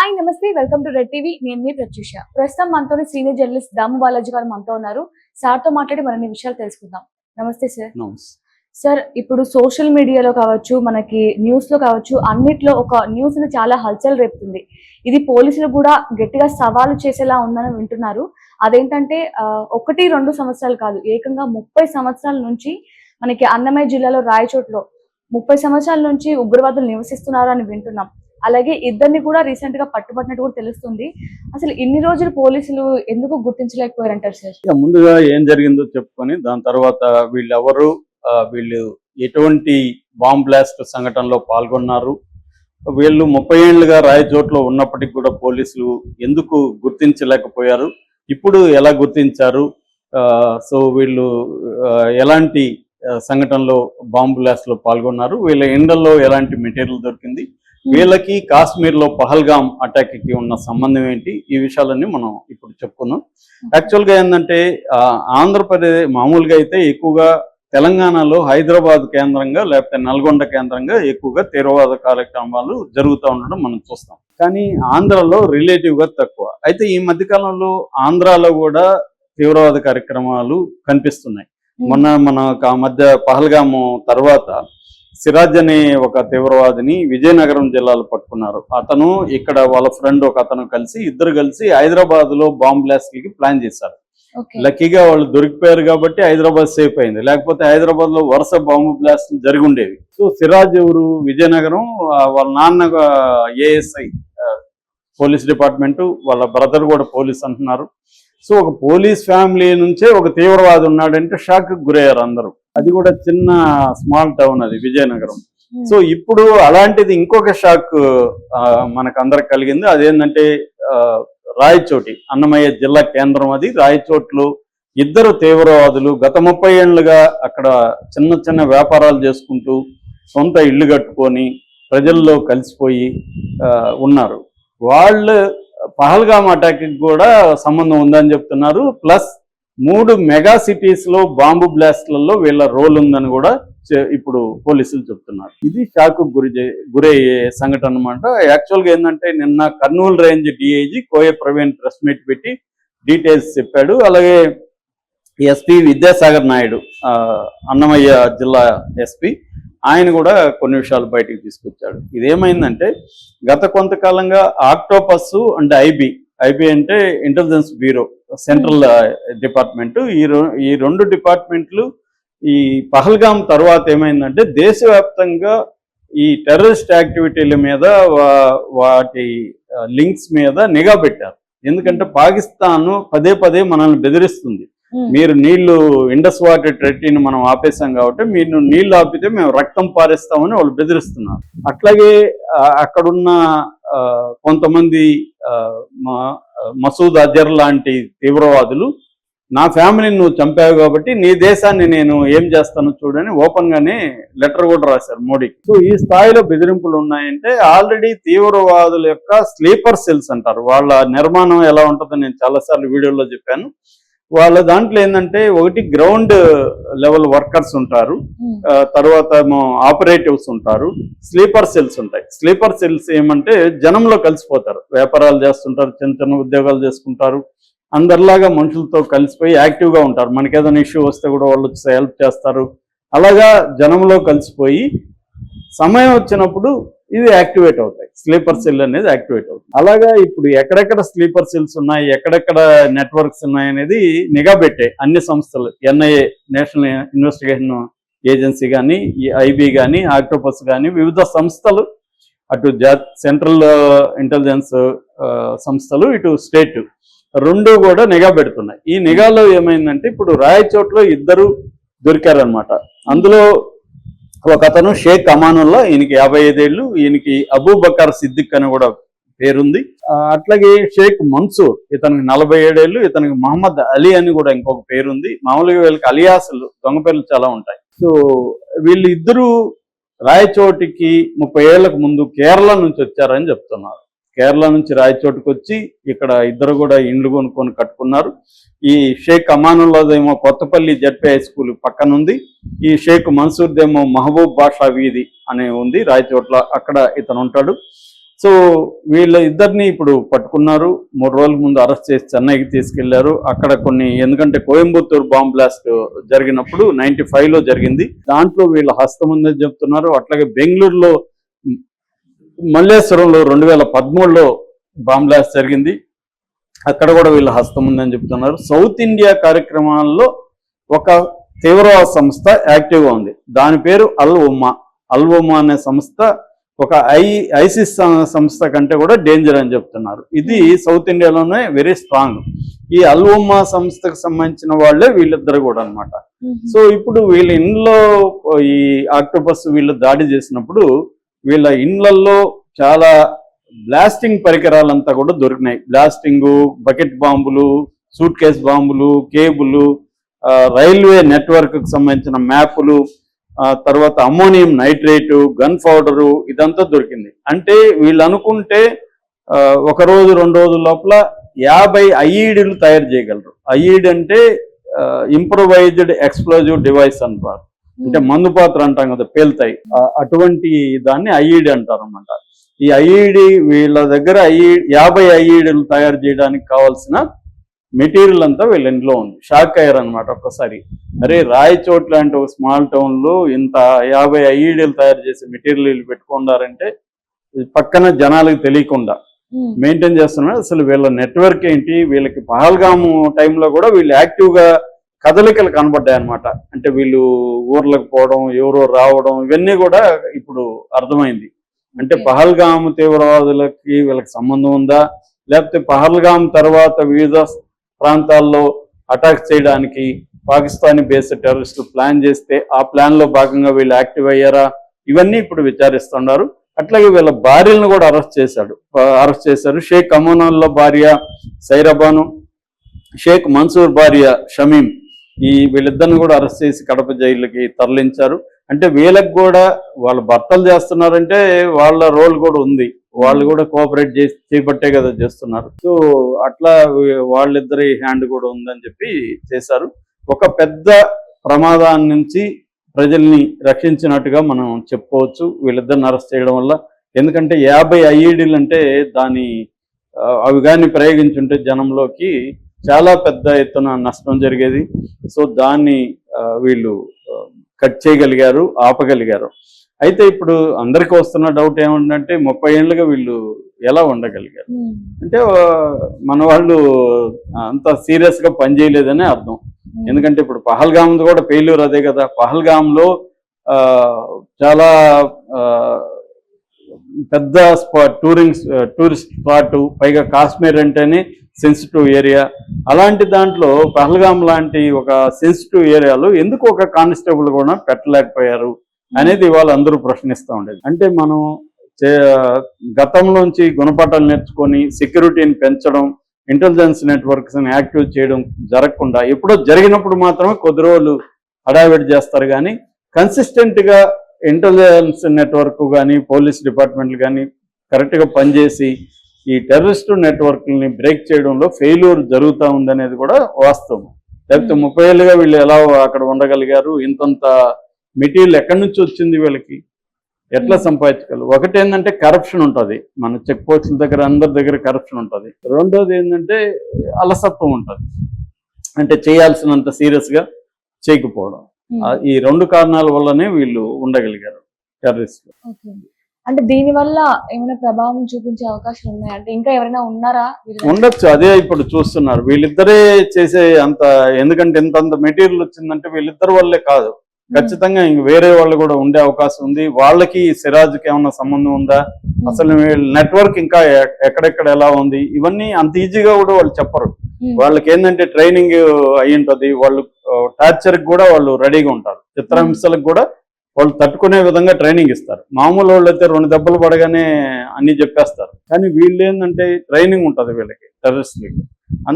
Hi నమస్తే welcome to red TV. నేను మీ ప్రత్యూష. ప్రస్తుతం మనతోని సీనియర్ జర్నలిస్ట్ దాము బాలాజీ గారు మనతో ఉన్నారు. సార్తో మాట్లాడి మరిన్ని విషయాలు తెలుసుకుందాం. నమస్తే సార్. సార్ ఇప్పుడు సోషల్ మీడియాలో కావచ్చు మనకి న్యూస్లో కావచ్చు అన్నిట్లో ఒక న్యూస్ని చాలా హల్చల్ రేపుతుంది. ఇది పోలీసులు కూడా గట్టిగా సవాలు చేసేలా ఉందని వింటున్నారు. అదేంటంటే ఒకటి రెండు సంవత్సరాలు కాదు ఏకంగా ముప్పై సంవత్సరాల నుంచి మనకి అన్నమయ్య జిల్లాలో రాయచోట్లో ముప్పై సంవత్సరాల నుంచి ఉగ్రవాదులు నివసిస్తున్నారు అని వింటున్నాం. అలాగే ఇద్దరిని కూడా రీసెంట్గా పట్టుబట్టినట్టు కూడా తెలుస్తుంది. అసలు ఇన్ని రోజులు పోలీసులు ఎందుకు గుర్తించలేకపోయారంటారు సార్? ముందుగా ఏం జరిగిందో చెప్పుకొని దాని తర్వాత వీళ్ళెవరు ఆ, వీళ్ళు ఎటువంటి బాంబ్ బ్లాస్ట్ సంఘటనలో పాల్గొన్నారు? వీళ్ళు ముప్పై ఏళ్ళుగా రాయచోట్లో ఉన్నప్పటికీ కూడా పోలీసులు ఎందుకు గుర్తించలేకపోయారు? ఇప్పుడు ఎలా గుర్తించారు? ఆ, సో వీళ్ళు ఎలాంటి సంఘటనలో బాంబు బ్లాస్ట్లో పాల్గొన్నారు? వీళ్ళ ఎండల్లో ఎలాంటి మెటీరియల్ దొరికింది? వీళ్ళకి కాశ్మీర్లో పహల్గామ్ అటాక్కి ఉన్న సంబంధం ఏంటి? ఈ విషయాలన్నీ మనం ఇప్పుడు చెప్పుకుందాం. యాక్చువల్గా ఏంటంటే ఆంధ్రప్రదేశ్ మామూలుగా అయితే ఎక్కువగా తెలంగాణలో హైదరాబాద్ కేంద్రంగా లేకపోతే నల్గొండ కేంద్రంగా ఎక్కువగా తీవ్రవాద కార్యక్రమాలు జరుగుతూ ఉండడం మనం చూస్తాం. కానీ ఆంధ్రలో రిలేటివ్గా తక్కువ. అయితే ఈ మధ్య కాలంలో ఆంధ్రాలో కూడా తీవ్రవాద కార్యక్రమాలు కనిపిస్తున్నాయి. మొన్న మన మధ్య పహల్గాము తర్వాత సిరాజ్ అనే ఒక తీవ్రవాదిని విజయనగరం జిల్లాలో పట్టుకున్నారు. అతను ఇక్కడ వాళ్ళ ఫ్రెండ్ ఒక అతను కలిసి ఇద్దరు కలిసి హైదరాబాద్లో బాంబ్ బ్లాస్ట్కి ప్లాన్ చేశారు. లక్కీగా వాళ్ళు దొరికిపోయారు కాబట్టి హైదరాబాద్ సేఫ్ అయింది. లేకపోతే హైదరాబాద్లో వరుస బాంబు బ్లాస్ట్ జరిగి ఉండేవి. సో సిరాజ్ ఎవరు? విజయనగరం వాళ్ళ నాన్న ఏఎస్ఐ పోలీస్ డిపార్ట్మెంట్ వాళ్ళ బ్రదర్ కూడా పోలీస్ అంటున్నారు. సో ఒక పోలీస్ ఫ్యామిలీ నుంచే ఒక తీవ్రవాది ఉన్నాడంటే షాక్ గురయ్యారు అందరూ. అది కూడా చిన్న స్మాల్ టౌన్ అది విజయనగరం. సో ఇప్పుడు అలాంటిది ఇంకొక షాక్ మనకు అందరికి కలిగింది. అదేంటంటే రాయచోటి అన్నమయ్య జిల్లా కేంద్రం అది. రాయచోట్లు ఇద్దరు తీవ్రవాదులు గత ముప్పై ఏళ్ళుగా అక్కడ చిన్న చిన్న వ్యాపారాలు చేసుకుంటూ సొంత ఇల్లు కట్టుకొని ప్రజల్లో కలిసిపోయి ఉన్నారు. వాళ్ళు పహల్గామ్ అటాక్కి కూడా సంబంధం ఉందని చెప్తున్నారు. ప్లస్ మూడు మెగా సిటీస్లో బాంబు బ్లాస్ట్లలో వీళ్ళ రోల్ ఉందని కూడా ఇప్పుడు పోలీసులు చెప్తున్నారు. ఇది షాక్ గురి చే- గురయ్యే సంఘటన అనమాట యాక్చువల్గా ఏంటంటే నిన్న Kurnool range DIG Koya Praveen press meet పెట్టి డీటెయిల్స్ చెప్పాడు. అలాగే ఎస్పీ విద్యాసాగర్ నాయుడు అన్నమయ్య జిల్లా ఎస్పీ ఆయన కూడా కొన్ని విషయాలు బయటికి తీసుకొచ్చాడు. ఇదేమైందంటే గత కొంతకాలంగా ఆక్టోపస్ అండ్ ఐబి ఐబి అంటే ఇంటెలిజెన్స్ బ్యూరో సెంట్రల్ డిపార్ట్మెంట్ ఈ ఈ రెండు డిపార్ట్మెంట్లు ఈ పహల్గామ్ తర్వాత ఏమైందంటే దేశవ్యాప్తంగా ఈ టెర్రరిస్ట్ యాక్టివిటీల మీద వాటి లింక్స్ మీద నిఘా పెట్టారు. ఎందుకంటే పాకిస్తాన్ పదే పదే మనల్ని బెదిరిస్తుంది. మీరు నీళ్ళు ఇండస్ వాటర్ ట్రెట్టీని మనం ఆపేసాం కాబట్టి మీరు నీళ్ళు ఆపితే మేము రక్తం పారేస్తామని వాళ్ళు బెదిరిస్తున్నారు. అట్లాగే అక్కడున్న కొంతమంది మా- మసూద్ అజర్ లాంటి తీవ్రవాదులు నా ఫ్యామిలీని నువ్వు చంపావు కాబట్టి నీ దేశాన్ని నేను ఏం చేస్తాను చూడని ఓపెన్ గానే లెటర్ కూడా రాశారు మోడీ సో ఈ స్థాయిలో బెదిరింపులు ఉన్నాయంటే ఆల్రెడీ తీవ్రవాదుల యొక్క స్లీపర్ సెల్స్ అంటారు. వాళ్ళ నిర్మాణం ఎలా ఉంటుందో నేను చాలాసార్లు వీడియోలో చెప్పాను. వాళ్ళ దాంట్లో ఏంటంటే ఒకటి గ్రౌండ్ లెవెల్ వర్కర్స్ ఉంటారు. తర్వాత ఆపరేటివ్స్ ఉంటారు. స్లీపర్ సెల్స్ ఉంటాయి. స్లీపర్ సెల్స్ ఏమంటే జనంలో కలిసిపోతారు. వ్యాపారాలు చేస్తుంటారు చిన్న చిన్న ఉద్యోగాలు చేసుకుంటారు. అందరిలాగా మనుషులతో కలిసిపోయి యాక్టివ్గా ఉంటారు. మనకి ఏదైనా ఇష్యూ వస్తే కూడా వాళ్ళు వచ్చి హెల్ప్ చేస్తారు. అలాగా జనంలో కలిసిపోయి సమయం వచ్చినప్పుడు ఇవి యాక్టివేట్ అవుతాయి. స్లీపర్ సెల్ అనేది యాక్టివేట్ అవుతుంది. అలాగా ఇప్పుడు ఎక్కడెక్కడ స్లీపర్ సెల్స్ ఉన్నాయి ఎక్కడెక్కడ నెట్వర్క్స్ ఉన్నాయి అనేది నిఘా పెట్టాయి అన్ని సంస్థలు ఎన్ఐఏ నేషనల్ ఇన్వెస్టిగేషన్ ఏజెన్సీ కానీ ఐబీ కానీ ఆక్టోపస్ కానీ వివిధ సంస్థలు అటు జా సెంట్రల్ ఇంటెలిజెన్స్ సంస్థలు ఇటు స్టేట్ రెండు కూడా నిఘా పెడుతున్నాయి. ఈ నిఘాలో ఏమైందంటే ఇప్పుడు రాయచోట్లో ఇద్దరు దొరికారనమాట అందులో ఒక అతను షేక్ అమానుల్లా ఈయనకి యాభై ఐదేళ్ళు ఈయనకి అబూబకర్ సిద్దిక్ అని కూడా పేరుంది. అట్లాగే షేక్ మన్సూర్ ఇతనికి నలభై ఏడేళ్ళు ఇతనికి మహమ్మద్ అలీ అని కూడా ఇంకొక పేరుంది. మామూలుగా వీళ్ళకి అలియాసులు దొంగ పేర్లు చాలా ఉంటాయి. సో వీళ్ళు ఇద్దరు రాయచోటికి ముప్పై ఏళ్ళకు ముందు కేరళ నుంచి వచ్చారని చెప్తున్నారు. కేరళ నుంచి రాయచోటుకు వచ్చి ఇక్కడ ఇద్దరు కూడా ఇండ్లు కొనుక్కొని కట్టుకున్నారు. ఈ షేక్ అమానుల్లాదేమో కొత్తపల్లి జడ్పీ హై స్కూల్ పక్కన ఉంది ఈ షేక్ మన్సూర్దేమో మహబూబ్ బాషా వీధి అనే ఉంది రాయచోట్ల అక్కడ ఇతను ఉంటాడు. సో వీళ్ళ ఇద్దరిని ఇప్పుడు పట్టుకున్నారు. మూడు రోజుల ముందు అరెస్ట్ చేసి చెన్నైకి తీసుకెళ్ళారు. అక్కడ కొన్ని ఎందుకంటే కోయంబత్తూరు బాంబ్ బ్లాస్ట్ జరిగినప్పుడు నైన్టీ లో జరిగింది. దాంట్లో వీళ్ళ హస్తం ఉందని చెప్తున్నారు. అట్లాగే బెంగళూరులో మల్లేశ్వరంలో రెండు వేల పదమూడులో బాంబ్ బ్లాస్ట్ జరిగింది. అక్కడ కూడా వీళ్ళ హస్తం ఉందని చెప్తున్నారు. సౌత్ ఇండియా కార్యక్రమాల్లో ఒక తీవ్రవాద సంస్థ యాక్టివ్గా ఉంది. దాని పేరు అల్ ఉమ్మా అల్ ఉమ్మా అనే సంస్థ ఒక ఐ ఐసిస్ సంస్థ కంటే కూడా డేంజర్ అని చెప్తున్నారు. ఇది సౌత్ ఇండియాలోనే వెరీ స్ట్రాంగ్ ఈ అల్ ఉమ్మా సంస్థకు సంబంధించిన వాళ్ళే వీళ్ళిద్దరు కూడా అన్నమాట. సో ఇప్పుడు వీళ్ళ ఇంట్లో ఈ ఆక్టోపస్ వీళ్ళు దాడి చేసినప్పుడు వీళ్ళ ఇండ్లల్లో చాలా బ్లాస్టింగ్ పరికరాలంతా కూడా దొరికినాయి. బ్లాస్టింగు బకెట్ బాంబులు సూట్ కేస్ బాంబులు కేబులు రైల్వే నెట్వర్క్కి సంబంధించిన మ్యాపులు తర్వాత అమ్మోనియం నైట్రేటు గన్ పౌడరు ఇదంతా దొరికింది. అంటే వీళ్ళు అనుకుంటే ఒక రోజు రెండు రోజుల లోపల యాభై ఐఈడీలు తయారు చేయగలరు. ఐఈడి అంటే ఇంప్రొవైజ్డ్ ఎక్స్ప్లోజివ్ డివైస్ అంటారు. అంటే మందు పాత్ర అంటాం కదా పేలుతాయి. అటువంటి దాన్ని ఐఈడి అంటారు అనమాట ఈ ఐఈడి వీళ్ళ దగ్గర ఐఈ యాభై ఐఈడీలు తయారు చేయడానికి కావాల్సిన మెటీరియల్ అంతా వీళ్ళ ఇంట్లో ఉంది. షాక్ అయ్యారు అనమాట ఒక్కసారి. అరే రాయచోట్ లాంటి ఒక స్మాల్ టౌన్లో ఇంత యాభై ఐఈడీలు తయారు చేసే మెటీరియల్ వీళ్ళు పెట్టుకున్నారంటే పక్కన జనాలకు తెలియకుండా. మెయింటైన్ చేస్తున్నారు. అసలు వీళ్ళ నెట్వర్క్ ఏంటి? వీళ్ళకి పహల్గాము టైంలో కూడా వీళ్ళు యాక్టివ్గా కదలికలు కనబడ్డాయి అనమాట అంటే వీళ్ళు ఊర్లకు పోవడం ఎవరో రావడం ఇవన్నీ కూడా ఇప్పుడు అర్థమైంది. అంటే. పహల్గాము తీవ్రవాదులకి వీళ్ళకి సంబంధం ఉందా? లేకపోతే పహల్గాం తర్వాత వివిధ ప్రాంతాల్లో అటాక్ చేయడానికి పాకిస్తానీ బేస్డ్ టెర్రరిస్టులు ప్లాన్ చేస్తే ఆ ప్లాన్లో భాగంగా వీళ్ళు యాక్టివ్ అయ్యారా? ఇవన్నీ ఇప్పుడు విచారిస్తున్నారు. అట్లాగే వీళ్ళ భార్యలను కూడా అరెస్ట్ చేశాడు. అరెస్ట్ చేశారు. షేక్ అమోనాల్లో భార్య సైరబాను షేక్ మన్సూర్ భార్య షమీం. ఈ వీళ్ళిద్దరిని కూడా అరెస్ట్ చేసి కడప జైలుకి తరలించారు. అంటే వీళ్ళకి కూడా వాళ్ళ భర్తలు చేస్తున్నారంటే వాళ్ళ రోల్ కూడా ఉంది. వాళ్ళు కూడా కోఆపరేట్ చేసి చేపట్టే కదా చేస్తున్నారు. సో అట్లా వాళ్ళిద్దరి హ్యాండ్ కూడా ఉందని చెప్పి చేశారు. ఒక పెద్ద ప్రమాదాన్ని నుంచి ప్రజల్ని రక్షించినట్టుగా మనం చెప్పుకోవచ్చు. వీళ్ళిద్దరిని అరెస్ట్ చేయడం వల్ల ఎందుకంటే యాభై ఐఈడీలు అంటే దాని అవి కానీ ప్రయోగించుంటే జనంలోకి చాలా పెద్ద ఎత్తున నష్టం జరిగేది. సో దాన్ని వీళ్ళు కట్ చేయగలిగారు ఆపగలిగారు. అయితే ఇప్పుడు అందరికీ వస్తున్న డౌట్ ఏమంటే ముప్పై ఏళ్ళుగా వీళ్ళు ఎలా ఉండగలిగారు? అంటే ఆ, మన వాళ్ళు అంత సీరియస్గా పనిచేయలేదని అర్థం. ఎందుకంటే ఇప్పుడు పహల్గామ్ కూడా ఫెయిల్యూర్ అదే కదా. పహల్గామ్లో ఆ, చాలా పెద్ద స్పాట్ టూరింగ్ టూరిస్ట్ స్పాట్ పైగా కాశ్మీర్ అంటేనే సెన్సిటివ్ ఏరియా. అలాంటి దాంట్లో పహల్గాం లాంటి ఒక సెన్సిటివ్ ఏరియాలో ఎందుకు ఒక కానిస్టేబుల్ కూడా పెట్టలేకపోయారు అనేది వాళ్ళు అందరూ ప్రశ్నిస్తూ ఉండేది. అంటే మనం గతంలోంచి గుణపాఠాలు నేర్చుకొని సెక్యూరిటీని పెంచడం ఇంటెలిజెన్స్ నెట్వర్క్స్ని యాక్టివ్ చేయడం జరగకుండా ఎప్పుడో జరిగినప్పుడు మాత్రమే కొద్ది రోజులు హడావిడి చేస్తారు కానీ కన్సిస్టెంట్గా ఇంటెలిజెన్స్ నెట్వర్క్ కానీ పోలీస్ డిపార్ట్మెంట్లు కానీ కరెక్ట్గా పనిచేసి ఈ టెర్రరిస్ట్ నెట్వర్క్ని బ్రేక్ చేయడంలో ఫెయిల్యూర్ జరుగుతూ ఉందనేది కూడా వాస్తవం. లేకపోతే. ముప్పై ఏళ్ళుగా వీళ్ళు ఎలా అక్కడ ఉండగలిగారు? ఇంతంత మెటీరియల్ ఎక్కడి నుంచి వచ్చింది వీళ్ళకి? ఎట్లా. సంపాదించగలరు ఒకటి ఏంటంటే కరప్షన్ ఉంటుంది. మన చెక్ పోస్టుల దగ్గర అందరి దగ్గర కరప్షన్ ఉంటుంది. రెండోది ఏంటంటే అలసత్వం ఉంటుంది. అంటే చేయాల్సినంత సీరియస్గా చేయకపోవడం. ఈ రెండు కారణాల వల్లనే వీళ్ళు ఉండగలిగారు టెర్రరిస్ట్ అంటే దీని వల్ల ఏమైనా ప్రభావం చూపించే అవకాశాలు ఉన్నాయా? అంటే ఇంకా ఎవరైనా ఉన్నారా? ఉండొచ్చు. అదే ఇప్పుడు చూస్తున్నారు. వీళ్ళిద్దరే చేసే అంత ఎందుకంటే ఇంత అంత మెటీరియల్ వచ్చిందంటే వీళ్ళిద్దరి వల్లే కాదు. ఖచ్చితంగా ఇంక వేరే వాళ్ళు కూడా ఉండే అవకాశం ఉంది. వాళ్ళకి సిరాజ్కి ఏమన్నా సంబంధం ఉందా. అసలు నెట్వర్క్ ఇంకా ఎక్కడెక్కడ ఎలా ఉంది? ఇవన్నీ అంత ఈజీగా కూడా వాళ్ళు చెప్పరు. వాళ్ళకి ఏంటంటే ట్రైనింగ్ అయి ఉంటది వాళ్ళు టార్చర్ కూడా వాళ్ళు రెడీగా ఉంటారు. చిత్రహింసలకు కూడా వాళ్ళు తట్టుకునే విధంగా ట్రైనింగ్ ఇస్తారు. మామూలు వాళ్ళు అయితే రెండు దెబ్బలు పడగానే అన్ని చెప్పేస్తారు. కానీ వీళ్ళు ఏంటంటే ట్రైనింగ్ ఉంటది వీళ్ళకి టెర్రరిస్ట్లకి.